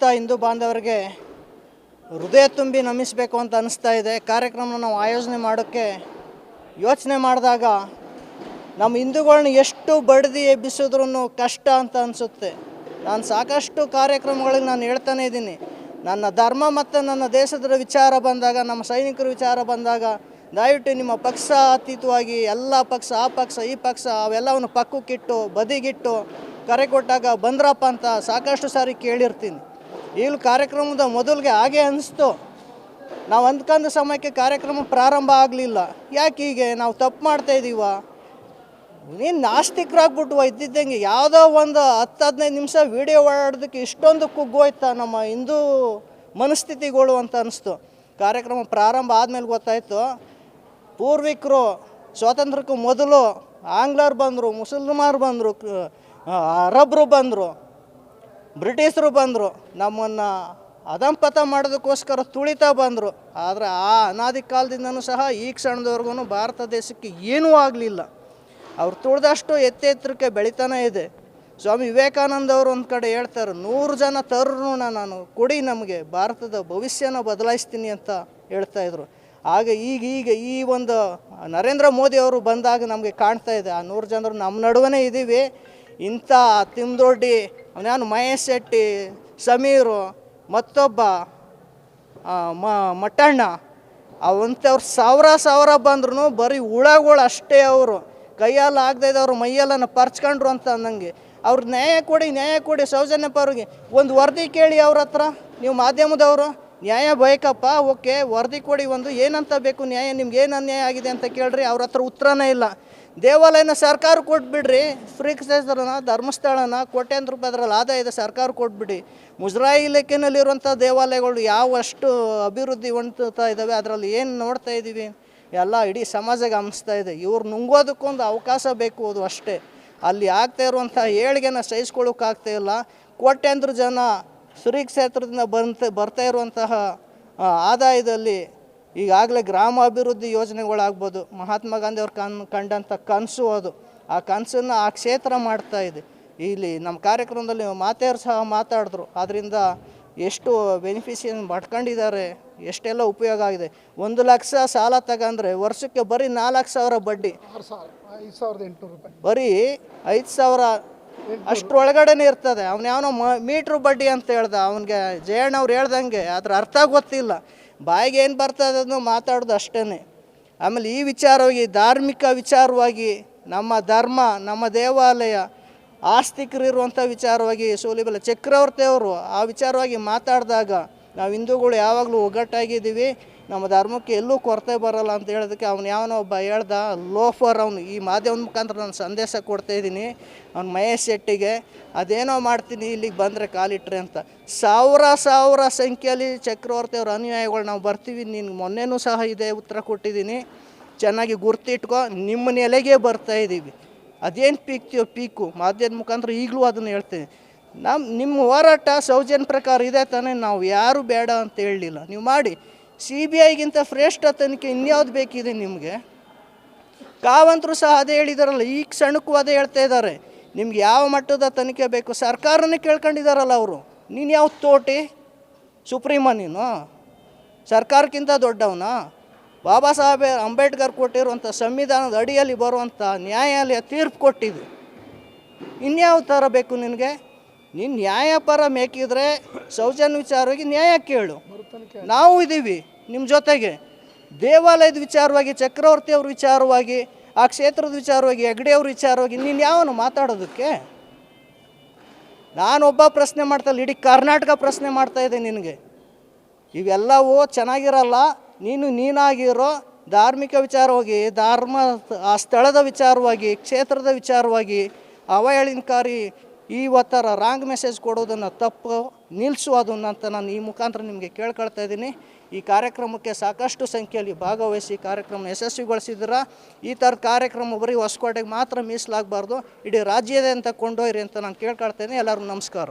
ಸಮಸ್ತ ಹಿಂದೂ ಬಾಂಧವರಿಗೆ ಹೃದಯ ತುಂಬಿ ನಮಿಸಬೇಕು ಅಂತ ಅನಿಸ್ತಾ ಇದೆ. ಕಾರ್ಯಕ್ರಮನ ನಾವು ಆಯೋಜನೆ ಮಾಡೋಕ್ಕೆ ಯೋಚನೆ ಮಾಡಿದಾಗ ನಮ್ಮ ಹಿಂದೂಗಳನ್ನ ಎಷ್ಟು ಬಡ್ದು ಎಬ್ಬಿಸಿದ್ರೂ ಕಷ್ಟ ಅಂತ ಅನಿಸುತ್ತೆ. ನಾನು ಸಾಕಷ್ಟು ಕಾರ್ಯಕ್ರಮಗಳಿಗೆ ನಾನು ಹೇಳ್ತಾನೆ ಇದ್ದೀನಿ. ನನ್ನ ಧರ್ಮ ಮತ್ತು ನನ್ನ ದೇಶದ ವಿಚಾರ ಬಂದಾಗ, ನಮ್ಮ ಸೈನಿಕರ ವಿಚಾರ ಬಂದಾಗ, ದಯವಿಟ್ಟು ನಿಮ್ಮ ಪಕ್ಷ ಅತೀತವಾಗಿ ಎಲ್ಲ ಪಕ್ಷ, ಆ ಪಕ್ಷ, ಈ ಪಕ್ಷ, ಅವೆಲ್ಲವನ್ನು ಪಕ್ಕಕ್ಕಿಟ್ಟು, ಬದಿಗಿಟ್ಟು, ಕರೆ ಕೊಟ್ಟಾಗ ಬಂದ್ರಪ್ಪ ಅಂತ ಸಾಕಷ್ಟು ಸಾರಿ ಕೇಳಿರ್ತೀನಿ. ಈಗಲೂ ಕಾರ್ಯಕ್ರಮದ ಮೊದಲಿಗೆ ಹಾಗೆ ಅನಿಸ್ತು. ನಾವು ಅಂದ್ಕೊಂಡ ಸಮಯಕ್ಕೆ ಕಾರ್ಯಕ್ರಮ ಪ್ರಾರಂಭ ಆಗಲಿಲ್ಲ. ಯಾಕೆ ಹೀಗೆ? ನಾವು ತಪ್ಪು ಮಾಡ್ತಾ ಇದ್ದೀವ ನೀನು ನಾಸ್ತಿಕರಾಗ್ಬಿಟ್ಟು ಇದ್ದಿದ್ದಂಗೆ ಯಾವುದೋ ಒಂದು ಹತ್ತು, ಹದಿನೈದು ನಿಮಿಷ ವೀಡಿಯೋ ಓಡಾಡೋದಕ್ಕೆ ಇಷ್ಟೊಂದು ಕುಗ್ಗೋಯ್ತಾ ನಮ್ಮ ಹಿಂದೂ ಮನಸ್ಥಿತಿಗಳು ಅಂತ ಅನ್ನಿಸ್ತು ಕಾರ್ಯಕ್ರಮ ಪ್ರಾರಂಭ ಆದಮೇಲೆ ಗೊತ್ತಾಯಿತು. ಪೂರ್ವಿಕರು, ಸ್ವಾತಂತ್ರ್ಯಕ್ಕೂ ಮೊದಲು ಆಂಗ್ಲರು ಬಂದರು ಮುಸಲ್ಮಾರು ಬಂದರು ಅರಬ್ರು ಬಂದರು. ಬ್ರಿಟಿಷರು ಬಂದರು, ನಮ್ಮನ್ನು ಅಧಂಪತ ಮಾಡೋದಕ್ಕೋಸ್ಕರ ತುಳಿತಾ ಬಂದರು. ಆದರೆ ಆ ಅನಾದಿ ಕಾಲದಿಂದನೂ ಸಹ ಈ ಕ್ಷಣದವರೆಗೂ ಭಾರತ ದೇಶಕ್ಕೆ ಏನೂ ಆಗಲಿಲ್ಲ. ಅವ್ರು ತುಳಿದಷ್ಟು ಎತ್ತೆತ್ತರಕ್ಕೆ ಬೆಳಿತಾನೇ ಇದೆ. ಸ್ವಾಮಿ ವಿವೇಕಾನಂದ ಅವರು ಒಂದು ಕಡೆ ಹೇಳ್ತಾರೆ, ನೂರು ಜನ ತರುಣ ನಾನು, ಕೊಡಿ ನಮಗೆ, ಭಾರತದ ಭವಿಷ್ಯನ ಬದಲಾಯಿಸ್ತೀನಿ ಅಂತ ಹೇಳ್ತಾ ಇದ್ರು. ಆಗ ಈಗ ಈಗ ಈ ಒಂದು ನರೇಂದ್ರ ಮೋದಿ ಅವರು ಬಂದಾಗ ನಮಗೆ ಕಾಣ್ತಾ ಇದೆ, ಆ ನೂರು ಜನರು ನಮ್ಮ ನಡುವೆ ಇದ್ದೀವಿ ಇಂಥ ತಿಮ್ದೊಡ್ಡಿ ಅವನ್ಯಾನು ಮಹೇಶ್ ಶೆಟ್ಟಿ, ಸಮೀರು, ಮತ್ತೊಬ್ಬ ಮ, ಮಟ್ಟಣ್ಣ, ಅವಂಥವ್ರು ಸಾವಿರ ಸಾವಿರ ಬಂದ್ರು ಬರೀ ಹುಳಗಳು ಅಷ್ಟೇ ಅವರು. ಕೈಯಲ್ಲಿ ಆಗದೆ ಇದ್ದವ್ರು ಮೈಯೆಲ್ಲ ಪರ್ಚ್ಕೊಂಡ್ರು ಅಂತ ನನಗೆ ಅವ್ರು ನ್ಯಾಯ ಕೊಡಿ ನ್ಯಾಯ ಕೊಡಿ ಸೌಜನ್ಯಪ್ಪ ಅವ್ರಿಗೆ ಒಂದು ವರದಿ ಕೇಳಿ ಅವ್ರ ಹತ್ರ, ನೀವು ಮಾಧ್ಯಮದವರು, ನ್ಯಾಯ ಬೇಕಪ್ಪ, ಓಕೆ, ವರದಿ ಕೊಡಿ ಒಂದು ಏನಂತ ಬೇಕು, ನ್ಯಾಯ ನಿಮ್ಗೆ ಏನು ಅನ್ಯಾಯ ಆಗಿದೆ ಅಂತ ಕೇಳ್ರಿ, ಅವ್ರ ಹತ್ರ ಉತ್ತರನೇ ಇಲ್ಲ. ದೇವಾಲಯನ ಸರ್ಕಾರ ಕೊಟ್ಬಿಡ್ರಿ. ಫ್ರೀ ಕ್ಷೇತ್ರನ ಧರ್ಮಸ್ಥಳನ, ಕೋಟ್ಯಾಂತರ ರೂಪಾಯಿ ಅದರಲ್ಲಿ ಆದಾಯ ಇದೆ ಸರ್ಕಾರ ಕೊಟ್ಬಿಡಿ. ಮುಜರಾಯಿ ಇಲಾಖೆಯಲ್ಲಿರುವಂಥ ದೇವಾಲಯಗಳು ಯಾವಷ್ಟು ಅಭಿವೃದ್ಧಿ ಹೊಂದುತ್ತಾ ಇದ್ದಾವೆ, ಅದರಲ್ಲಿ ಏನು ನೋಡ್ತಾ ಇದ್ದೀವಿ? ಎಲ್ಲ ಇಡೀ ಸಮಾಜಕ್ಕೆ ಗಮನಿಸ್ತಾ ಇದೆ. ಇವ್ರು ನುಂಗೋದಕ್ಕೊಂದು ಅವಕಾಶ ಬೇಕು ಅದು ಅಷ್ಟೇ. ಅಲ್ಲಿ ಆಗ್ತಾ ಇರುವಂಥ ಏಳಿಗೆನ ಸಹಿಸ್ಕೊಳ್ಳೋಕ್ಕಾಗ್ತಾ ಇಲ್ಲ. ಕೋಟ್ಯಾಂತರ ಜನ ಶ್ರೀ ಕ್ಷೇತ್ರದಿಂದ ಬಂತ, ಬರ್ತಾ ಇರುವಂತಹ ಆದಾಯದಲ್ಲಿ ಈಗಾಗಲೇ ಗ್ರಾಮಾಭಿವೃದ್ಧಿ ಯೋಜನೆಗಳಾಗ್ಬೋದು ಮಹಾತ್ಮ ಗಾಂಧಿ ಅವ್ರು ಕನ್ ಕಂಡಂಥ ಕನಸು ಅದು. ಆ ಕನಸನ್ನು ಆ ಕ್ಷೇತ್ರ ಮಾಡ್ತಾ ಇದೆ. ಇಲ್ಲಿ ನಮ್ಮ ಕಾರ್ಯಕ್ರಮದಲ್ಲಿ ಮಾತೆಯರು ಸಹ ಮಾತಾಡಿದ್ರು. ಅದರಿಂದ ಎಷ್ಟು ಬೆನಿಫಿಷಿಯನ್ ಪಡ್ಕೊಂಡಿದ್ದಾರೆ ಎಷ್ಟೆಲ್ಲ ಉಪಯೋಗ ಆಗಿದೆ. ಒಂದು ಲಕ್ಷ ಸಾಲ ತಗಂದ್ರೆ ವರ್ಷಕ್ಕೆ ಬರೀ ನಾಲ್ಕು ಸಾವಿರ ಬಡ್ಡಿ. ಆರು ಸಾವಿರ ಐದು ಸಾವಿರದ ಎಂಟುನೂರು ಬರೀ ಐದು ಸಾವಿರ ಅಷ್ಟರೊಳಗಡೆನೇ ಇರ್ತದೆ. ಅವ್ನು ಯಾವನೋ ಮೀಟ್ರ್ ಬಡ್ಡಿ ಅಂತ ಹೇಳ್ದ. ಅವನಿಗೆ ಜಯಣ್ಣವ್ರು ಹೇಳ್ದಂಗೆ ಅದ್ರ ಅರ್ಥ ಗೊತ್ತಿಲ್ಲ. ಬಾಯಿಗೆ ಏನು ಬರ್ತದೆ ಅದನ್ನು ಮಾತಾಡೋದು ಅಷ್ಟೇ ಆಮೇಲೆ ಈ ವಿಚಾರವಾಗಿ, ಧಾರ್ಮಿಕ ವಿಚಾರವಾಗಿ ನಮ್ಮ ಧರ್ಮ, ನಮ್ಮ ದೇವಾಲಯ ಆಸ್ತಿಕರಿರುವಂಥ ವಿಚಾರವಾಗಿ ಸೋಲಿಬಲ್ಲ ಚಕ್ರವರ್ತಿಯವರು ಆ ವಿಚಾರವಾಗಿ ಮಾತಾಡಿದಾಗ ನಾವು ಹಿಂದೂಗಳು ಯಾವಾಗಲೂ ಒಗ್ಗಟ್ಟಾಗಿದ್ದೀವಿ. ನಮ್ಮ ಧರ್ಮಕ್ಕೆ ಎಲ್ಲೂ ಕೊರತೆ ಬರಲ್ಲ ಅಂತ ಹೇಳೋದಕ್ಕೆ ಅವ್ನು ಯಾವನೋ ಒಬ್ಬ ಹೇಳ್ದ, ಲೋಫರ್ ಅವನು. ಈ ಮಾಧ್ಯಮದ ಮುಖಾಂತರ ನಾನು ಸಂದೇಶ ಕೊಡ್ತಾ ಇದ್ದೀನಿ. ಅವ್ನು ಮಹೇಶ್ ಶೆಟ್ಟಿಗೆ, ಅದೇನೋ ಮಾಡ್ತೀನಿ, ಇಲ್ಲಿಗೆ ಬಂದರೆ ಕಾಲಿಟ್ರೆ ಅಂತ. ಸಾವಿರ ಸಾವಿರ ಸಂಖ್ಯೆಯಲ್ಲಿ ಚಕ್ರವರ್ತಿ ಅವ್ರ ಅನುಯಾಯಿಗಳು ನಾವು ಬರ್ತೀವಿ. ನೀನು ಮೊನ್ನೆನೂ ಸಹ ಇದೇ ಉತ್ತರ ಕೊಟ್ಟಿದ್ದೀನಿ. ಚೆನ್ನಾಗಿ ಗುರ್ತಿಟ್ಕೊ, ನಿಮ್ಮ ನೆಲೆಗೆ ಬರ್ತಾ ಇದ್ದೀವಿ ಅದೇನು ಪೀಕ್ತೀವೋ ಪೀಕು. ಮಾಧ್ಯಮದ ಮುಖಾಂತರ ಈಗಲೂ ಅದನ್ನು ಹೇಳ್ತೀನಿ. ನಮ್ಮ ನಿಮ್ಮ ಹೋರಾಟ ಸೌಜನ್ಯ ಪ್ರಕಾರ ಇದೆ ತಾನೇ. ನಾವು ಯಾರು ಬೇಡ ಅಂತ ಹೇಳಲಿಲ್ಲ. ನೀವು ಮಾಡಿ. ಸಿ ಬಿ ಐಗಿಂತ ಶ್ರೇಷ್ಠ ತನಿಖೆ ಇನ್ಯಾವ್ದು ಬೇಕಿದೆ ನಿಮಗೆ? ಕಾವಂತರು ಸಹ ಅದೇ ಹೇಳಿದಾರಲ್ಲ ಈ ಕ್ಷಣಕ್ಕೂ ಅದೇ ಹೇಳ್ತಾ ಇದ್ದಾರೆ ನಿಮ್ಗೆ ಯಾವ ಮಟ್ಟದ ತನಿಖೆ ಬೇಕು? ಸರ್ಕಾರನೇ ಕೇಳ್ಕೊಂಡಿದ್ದಾರಲ್ಲ ಅವರು. ನೀನು ಯಾವ ತೋಟಿ? ಸುಪ್ರೀಮ ನೀನು? ಸರ್ಕಾರಕ್ಕಿಂತ ದೊಡ್ಡವನ? ಬಾಬಾ ಸಾಹೇಬ್ ಅಂಬೇಡ್ಕರ್ ಕೊಟ್ಟಿರುವಂಥ ಸಂವಿಧಾನದ ಅಡಿಯಲ್ಲಿ ಬರುವಂಥ ನ್ಯಾಯಾಲಯ ತೀರ್ಪು ಕೊಟ್ಟಿದೆ. ಇನ್ಯಾವ ಥರ ಬೇಕು ನಿನಗೆ? ನೀನು ನ್ಯಾಯಪರ ಮೇಕಿದ್ರೆ ಸೌಜನ್ಯ ವಿಚಾರವಾಗಿ ನ್ಯಾಯ ಕೇಳು. ನಾವು ಇದ್ದೀವಿ ನಿಮ್ಮ ಜೊತೆಗೆ. ದೇವಾಲಯದ ವಿಚಾರವಾಗಿ, ಚಕ್ರವರ್ತಿ ಅವ್ರ ವಿಚಾರವಾಗಿ, ಆ ಕ್ಷೇತ್ರದ ವಿಚಾರವಾಗಿ, ಹೆಗ್ಡೆ ಅವ್ರ ವಿಚಾರವಾಗಿ ನೀನು ಯಾವನು ಮಾತಾಡೋದಕ್ಕೆ? ನಾನೊಬ್ಬ ಪ್ರಶ್ನೆ ಮಾಡ್ತಲ್ಲ ಇಡೀ ಕರ್ನಾಟಕ ಪ್ರಶ್ನೆ ಮಾಡ್ತಾ ಇದೆ ನಿನಗೆ. ಇವೆಲ್ಲವೂ ಚೆನ್ನಾಗಿರಲ್ಲ, ನೀನು ನೀನಾಗಿರೋ ಧಾರ್ಮಿಕ ವಿಚಾರವಾಗಿ, ಧರ್ಮ, ಆ ಸ್ಥಳದ ವಿಚಾರವಾಗಿ, ಕ್ಷೇತ್ರದ ವಿಚಾರವಾಗಿ, ಅವಹೇಳನಕಾರಿ ಈ ಒತ್ತರ ರಾಂಗ್ ಮೆಸೇಜ್ ಕೊಡೋದನ್ನು ತಪ್ಪು ನಿಲ್ಲಿಸು ಅಂತ ನಾನು ಈ ಮುಖಾಂತರ ನಿಮಗೆ ಕೇಳ್ಕೊಳ್ತಾ ಇದ್ದೀನಿ. ಈ ಕಾರ್ಯಕ್ರಮಕ್ಕೆ ಸಾಕಷ್ಟು ಸಂಖ್ಯೆಯಲ್ಲಿ ಭಾಗವಹಿಸಿ ಕಾರ್ಯಕ್ರಮ ಯಶಸ್ವಿಗೊಳಿಸಿದ್ರ ಈ ಥರ ಕಾರ್ಯಕ್ರಮ ಬರೀ ಹೊಸಕೋಟೆಗೆ ಮಾತ್ರ ಮೀಸಲಾಗಬಾರ್ದು, ಇಡೀ ಅಂತ ಕೊಂಡೊಯ್ರಿ ಅಂತ ನಾನು ಕೇಳ್ಕೊಳ್ತೇನೆ ಎಲ್ಲರಿಗೂ ನಮಸ್ಕಾರ.